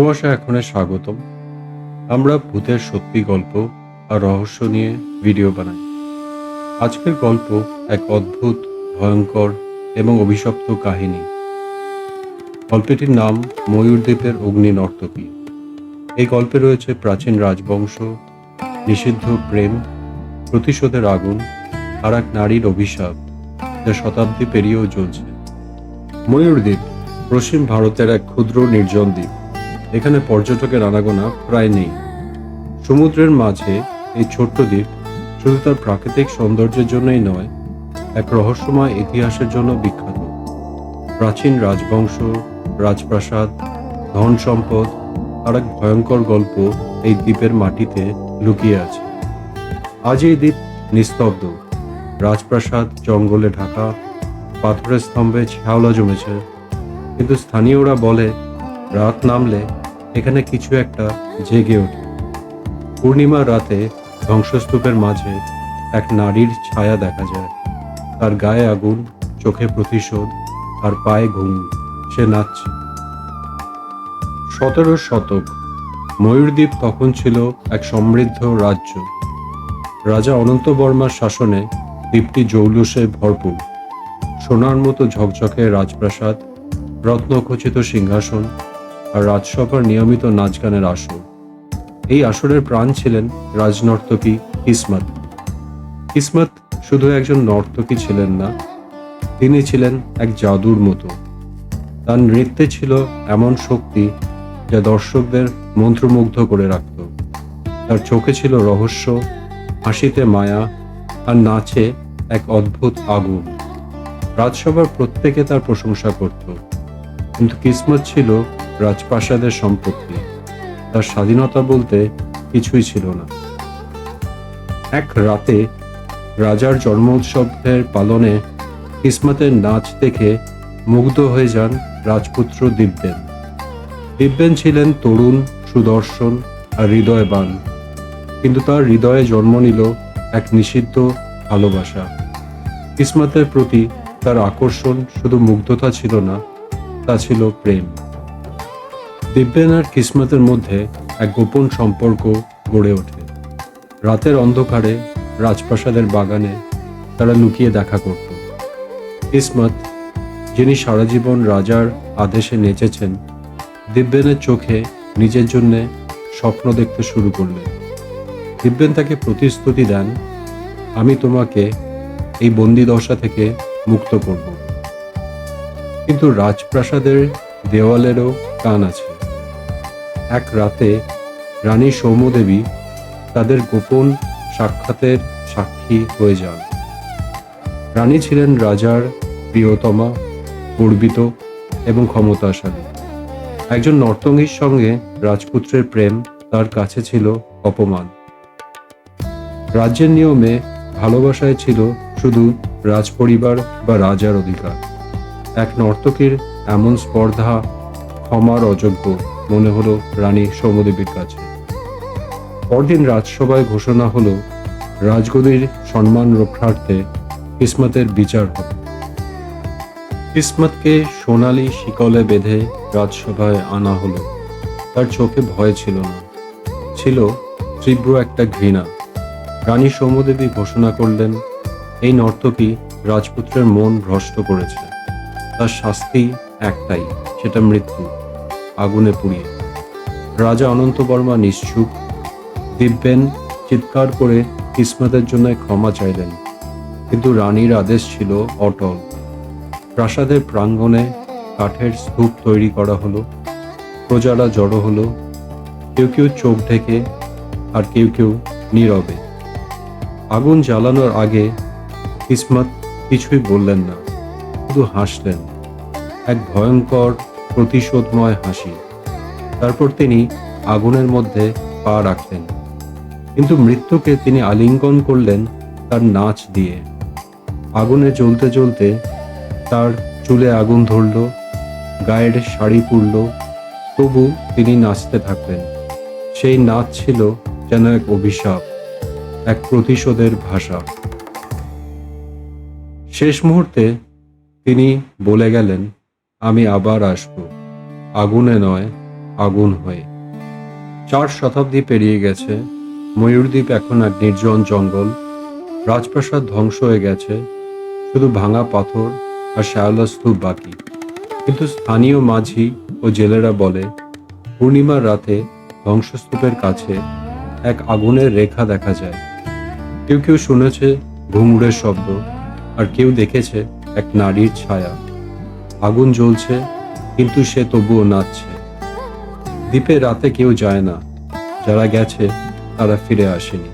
কুয়াশা এখনে স্বাগতম। আমরা ভূতের সত্যি গল্প আর রহস্য নিয়ে ভিডিও বানাই। আজকের গল্প এক অদ্ভুত, ভয়ঙ্কর এবং অভিশপ্ত কাহিনী। গল্পটির নাম ময়ূরদ্বীপের অগ্নি নর্তকী এই গল্পে রয়েছে প্রাচীন রাজবংশ, নিষিদ্ধ প্রেম, প্রতিশোধের আগুন আর এক নারীর অভিশাপ যা শতাব্দী পেরিয়েও চলছে ময়ূরদ্বীপ পশ্চিম ভারতের এক ক্ষুদ্র নির্জন দ্বীপ। এখানে পর্যটকের আনাগোনা প্রায় নেই। সমুদ্রের মাঝে এই ছোট্ট দ্বীপ শুধু তার প্রাকৃতিক সৌন্দর্যের জন্যই নয়, এক রহস্যময় ইতিহাসের জন্য বিখ্যাত। প্রাচীন রাজবংশ, রাজপ্রাসাদ, ধন সম্পদ আর এক ভয়ঙ্কর গল্প এই দ্বীপের মাটিতে লুকিয়ে আছে। আজ এই দ্বীপ নিস্তব্ধ। রাজপ্রাসাদ, জঙ্গলে ঢাকা, পাথরের স্তম্ভে শ্যাওলা জমেছে। কিন্তু স্থানীয়রা বলে, রাত নামলে এখানে কিছু একটা জেগে ওঠে। পূর্ণিমা রাতে ধ্বংসস্তূপের মাঝে এক নারীর ছায়া দেখা যায়। তার গায়ে আগুন, চোখে প্রতিশোধ আর পায়ে ঘুম, সে নাচছে। সতেরো শতক ময়ূরদ্বীপ তখন ছিল এক সমৃদ্ধ রাজ্য। রাজা অনন্ত বর্মার শাসনে দ্বীপটি জৌলুসে ভরপুর। সোনার মতো ঝকঝকে রাজপ্রাসাদ, রত্নখচিত সিংহাসন আর রাজসভার নিয়মিত নাচ গানের আসর। এই আসরের প্রাণ ছিলেন রাজনর্তকী কিসমত। কিসমত শুধু একজন নর্তকী ছিলেন না, তিনি ছিলেন এক জাদুর মতো। তার নৃত্যে ছিল এমন শক্তি যা দর্শকদের মন্ত্রমুগ্ধ করে রাখত। তার চোখে ছিল রহস্য, হাসিতে মায়া, আর নাচে এক অদ্ভুত আগুন। রাজসভার প্রত্যেকে তার প্রশংসা করত। কিন্তু কিসমত ছিল রাজপ্রাসাদের সম্পত্তি। তার স্বাধীনতা বলতে কিছুই ছিল না। এক রাতে রাজার জন্ম উৎসবের পালনে কিসমতের নাচ দেখে মুগ্ধ হয়ে যান রাজপুত্র দিব্যেন। দিব্যেন ছিলেন তরুণ, সুদর্শন আর হৃদয়বান। কিন্তু তার হৃদয়ে জন্ম নিল এক নিষিদ্ধ ভালোবাসা। কিসমতের প্রতি তার আকর্ষণ শুধু মুগ্ধতা ছিল না তা ছিল প্রেম। দিব্যেন আর কিসমতের মধ্যে এক গোপন সম্পর্ক গড়ে ওঠে। রাতের অন্ধকারে রাজপ্রাসাদের বাগানে তারা লুকিয়ে দেখা করত। কিসমত, যিনি সারা জীবন রাজার আদেশে নেচেছেন, দিব্যেনের চোখে নিজের জন্য স্বপ্ন দেখতে শুরু করলেন। দিব্যেন তাকে প্রতিশ্রুতি দেন, আমি তোমাকে এই বন্দিদশা থেকে মুক্ত করব। কিন্তু রাজপ্রাসাদের দেওয়ালেরও কান আছে। এক রাতে রানী সৌম্যদেবী তাদের গোপন সাক্ষাতের সাক্ষী হয়ে যান। রানী ছিলেন রাজার প্রিয়তমা, গর্বিত এবং ক্ষমতাশালী। একজন নর্তঙ্গীর সঙ্গে রাজপুত্রের প্রেম তার কাছে ছিল অপমান। রাজ্যের নিয়মে ভালোবাসায় ছিল শুধু রাজপরিবার বা রাজার অধিকার। এক নর্তকীর এমন স্পর্ধা ক্ষমার অযোগ্য মনে হলো রানী সৌমদেবীর কাছে। পরদিন রাজসভায় ঘোষণা হলো রাজগদির সম্মান রক্ষার্থে কিসমতের বিচার হবে। কিসমতকে সোনালি শিকলে বেঁধে রাজসভায় আনা হলো। তার চোখে ভয় ছিল না। ছিল তীব্র একটা ঘৃণা। রানী সৌম্যদেবী ঘোষণা করলেন, এই নর্তকী রাজপুত্রের মন ভ্রষ্ট করেছে। তার শাস্তি একটাই, সেটা মৃত্যু, আগুনে পুড়িয়ে। রাজা অনন্ত বর্মা নিশ্চুপ, দিব্যেন চিৎকার করে কিসমতের জন্য ক্ষমা চাইলেন। কিন্তু রানীর আদেশ ছিল অটল। প্রাসাদের প্রাঙ্গণে কাঠের স্তূপ তৈরি করা হলো, প্রজারা জড়ো হলো, কেউ কেউ চোখ ঢেকে আর কেউ কেউ নীরবে। আগুন জ্বালানোর আগে কিসমত কিছুই বললেন না, শুধু হাসলেন। এক ভয়ঙ্কর, প্রতিশোধময় হাসি। তারপর তিনি আগুনের মধ্যে পা রাখলেন। কিন্তু মৃত্যুকে তিনি আলিঙ্গন করলেন তার নাচ দিয়ে। আগুনে জ্বলতে জ্বলতে তার চুলে আগুন ধরল, গায়ের শাড়ি পুড়ল, তবু তিনি নাচতে থাকলেন। সেই নাচ ছিল যেন এক অভিশাপ, এক প্রতিশোধের ভাষা। শেষ মুহূর্তে তিনি বলে গেলেন আমি আবার আসব। আগুনে নয়, আগুন হয়ে। চার শতাব্দী পেরিয়ে গেছে। ময়ূরদ্বীপ এখন এক নির্জন জঙ্গল। রাজপ্রাসাদ ধ্বংস হয়ে গেছে। শুধু ভাঙা পাথর আর শ্যাওলা স্তূপ বাকি। কিন্তু স্থানীয় মাঝি ও জেলেরা বলে, পূর্ণিমার রাতে ধ্বংসস্তূপের কাছে এক আগুনের রেখা দেখা যায়। কেউ কেউ শুনেছে ঘুঙুরের শব্দ আর কেউ দেখেছে এক নারীর ছায়া। আগুন জ্বলছে, কিন্তু সে তবুও নাচছে। দ্বীপে রাতে কেউ যায় না। যারা গেছে, তারা ফিরে আসেনি।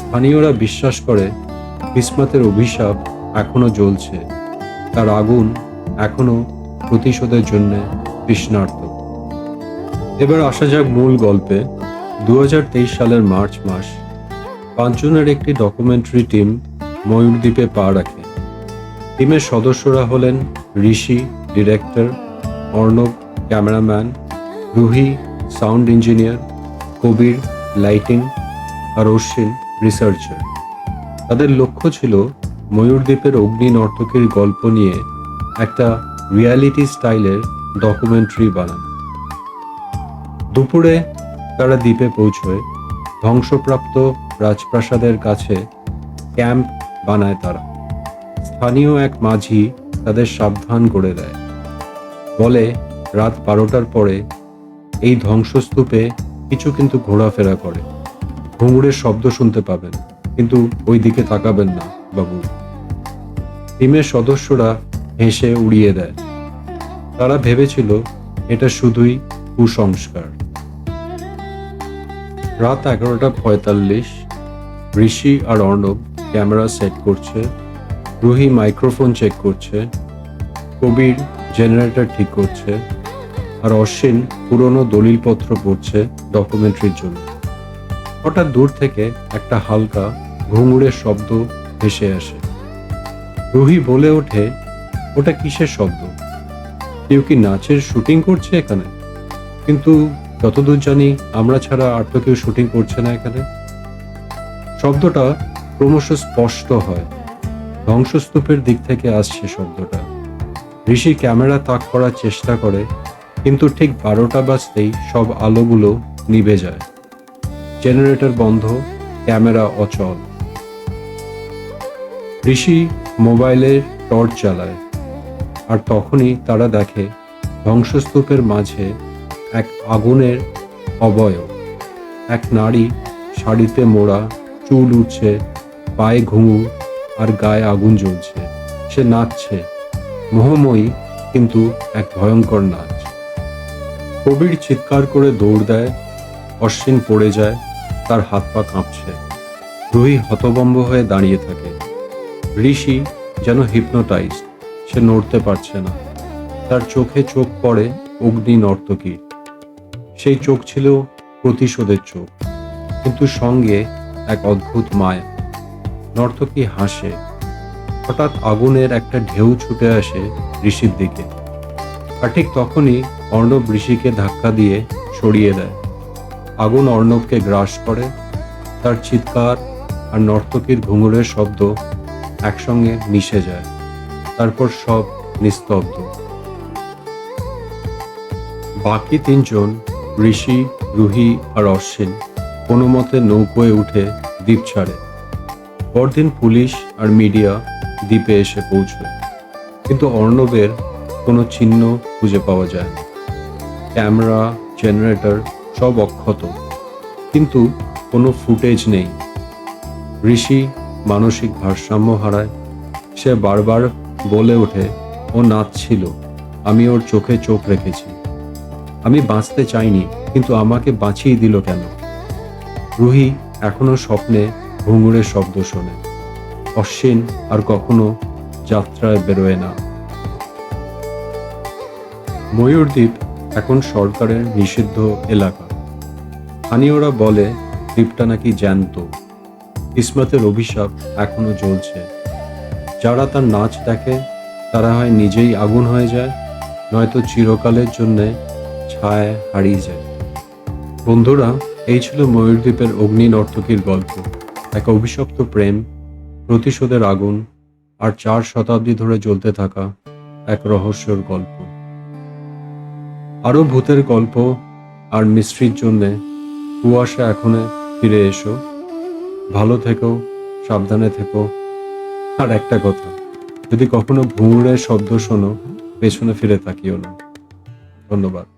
স্থানীয়রা বিশ্বাস করে কিসমতের অভিশাপ এখনও জ্বলছে। তার আগুন এখনও প্রতিশোধের জন্য তৃষ্ণার্ত। এবার আসা যাক মূল গল্পে। দু হাজার তেইশ সালের মার্চ মাস, পাঁচজনের একটি ডকুমেন্টারি টিম ময়ূরদ্বীপে পা রাখে। টিমের সদস্যরা হলেন Rishi, director, Arnab, cameraman, Ruhi, sound engineer, Kabir, lighting আর অশ্বিন, রিসার্চার। তাদের লক্ষ্য ছিল ময়ূরদ্বীপের অগ্নি নর্তকীর গল্প নিয়ে একটা রিয়ালিটি স্টাইলের ডকুমেন্টারি বানানো। দুপুরে তারা দ্বীপে পৌঁছয়, ধ্বংসপ্রাপ্ত রাজপ্রাসাদের কাছে ক্যাম্প বানায় তারা। স্থানীয় এক মাঝি তাদের সাবধান করে দেয়। বলে, রাত বারোটার পরে এই ধ্বংসস্তূপে কিছু কিন্তু ঘোরাফেরা করে। ঘুঙুরের শব্দ শুনতে পাবেন, কিন্তু ওই দিকে তাকাবেন না, বাবু। টিমের সদস্যরা হেসে উড়িয়ে দেয়। তারা ভেবেছিল এটা শুধুই কুসংস্কার। রাত এগারোটা পঁয়তাল্লিশ, ঋষি আর অর্ণব ক্যামেরা সেট করছে রুহি মাইক্রোফোন চেক করছে, কবির জেনারেটর ঠিক করছে, আর অশ্বিন পুরনো দলিলপত্র পড়ছে ডকুমেন্টারির জন্য। হঠাৎ দূর থেকে একটা হালকা ঘুঙুরের শব্দ ভেসে আসে। রুহি বলে ওঠে, ওটা কিসের শব্দ? কেউ কি নাচের শুটিং করছে এখানে? কিন্তু যতদূর জানি, আমরা ছাড়া আর তো কেউ শুটিং করছে না এখানে। শব্দটা ক্রমশ স্পষ্ট হয়। ধ্বংসস্তূপের দিক থেকে আসছে শব্দটা। ঋষি ক্যামেরা তাক করার চেষ্টা করে, কিন্তু ঠিক বারোটা বাজতেই সব আলোগুলো নিভে যায়। জেনারেটর বন্ধ, ক্যামেরা অচল। ঋষি মোবাইলের টর্চ চালায়, আর তখনই তারা দেখে ধ্বংসস্তূপের মাঝে এক আগুনের অবয়ব। এক নারী শাড়িতে মোড়া, চুল উঠছে পায়ে ঘুঙু আর গায়ে আগুন জ্বলছে। সে নাচছে। মোহময়ী কিন্তু এক ভয়ঙ্কর নাচ। কবির চিৎকার করে দৌড় দেয়, অশ্বিন পড়ে যায়, তার হাত পা কাঁপছে। রুহি হতবম্ব হয়ে দাঁড়িয়ে থাকে। ঋষি যেন হিপনোটাইজ সে নড়তে পারছে না। তার চোখে চোখ পড়ে অগ্নি নর্তকীর সেই চোখ ছিল প্রতিশোধের চোখ, কিন্তু সঙ্গে এক অদ্ভুত মায়া। নর্তকী হাসে। হঠাৎ আগুনের একটা ঢেউ ছুটে আসে ঋষির দিকে। আর ঠিক তখনই অর্ণব ঋষিকে ধাক্কা দিয়ে সরিয়ে দেয়। আগুন অর্ণবকে গ্রাস করে। তার চিৎকার আর নর্তকীর ঘুঙুরের শব্দ একসঙ্গে মিশে যায়। তারপর সব নিস্তব্ধ। বাকি তিনজন, ঋষি, রুহি আর অশ্বিন, কোনো মতে নৌকোয় উঠে দ্বীপ ছাড়ে। পরদিন পুলিশ আর মিডিয়া দ্বীপে এসে পৌঁছয় কিন্তু অর্ণবের কোনো চিহ্ন খুঁজে পাওয়া যায় ক্যামেরা, জেনারেটর সব অক্ষত। কিন্তু কোনো ফুটেজ নেই। ঋষি মানসিক ভারসাম্য হারায়। সে বারবার বলে ওঠে, ও নাচছিল। আমি ওর চোখে চোখ রেখেছি। আমি বাঁচতে চাইনি, কিন্তু আমাকে বাঁচিয়ে দিল কেন? রুহি এখনও স্বপ্নে ঘুঙুরের শব্দ শোনে। অশ্বিন আর কখনো যাত্রায় বেরোয় না। ময়ূরদ্বীপ এখন সরকারের নিষিদ্ধ এলাকা। স্থানীয়রা বলে, দ্বীপটা নাকি জ্যান্ত। কিসমতের অভিশাপ এখনও জ্বলছে। যারা তার নাচ দেখে, তারা হয় নিজেই আগুন হয়ে যায়, নয়তো চিরকালের জন্যে ছায় হারিয়ে যায়। বন্ধুরা, এই ছিল ময়ূরদ্বীপের অগ্নি নর্তকীর গল্প। এক অভিশপ্ত প্রেম, প্রতিশোধের আগুন আর চার শতাব্দী ধরে জ্বলতে থাকা এক রহস্যর গল্প। আরও ভূতের গল্প আর মিস্ত্রির জন্যে কুয়াশা এখনে ফিরে এসো। ভালো থেকো, সাবধানে থেকো। আর একটা কথা, যদি কখনো ঘুঙুরের শব্দ শোনো, পেছনে ফিরে তাকিও না। ধন্যবাদ।